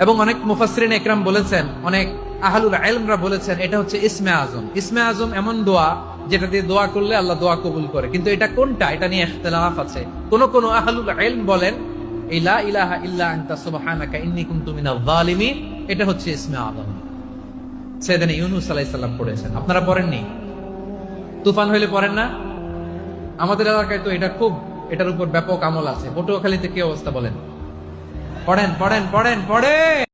এবং অনেক মুফাসরিন একরাম বলেছেন, অনেক আহলুল আলমরা বলেছেন, এটা হচ্ছে ইসমে আজম। ইসমে আজম এমন দোয়া যেটা দিয়ে দোয়া করলে আল্লাহ দোয়া কবুল করে। কিন্তু এটা কোনটা? এটা নিয়ে ইখতিলাফ আছে। কোন কোন আহলুল ইলম বলেন এটা হচ্ছে আপনারা পড়েননি? তুফান হইলে না? আমাদের এলাকায় তো এটা খুব, এটার উপর ব্যাপক আমল আছে। পটুয়াখালীতে কি অবস্থা বলেন? পড়েন পড়েন পড়েন পড়েন।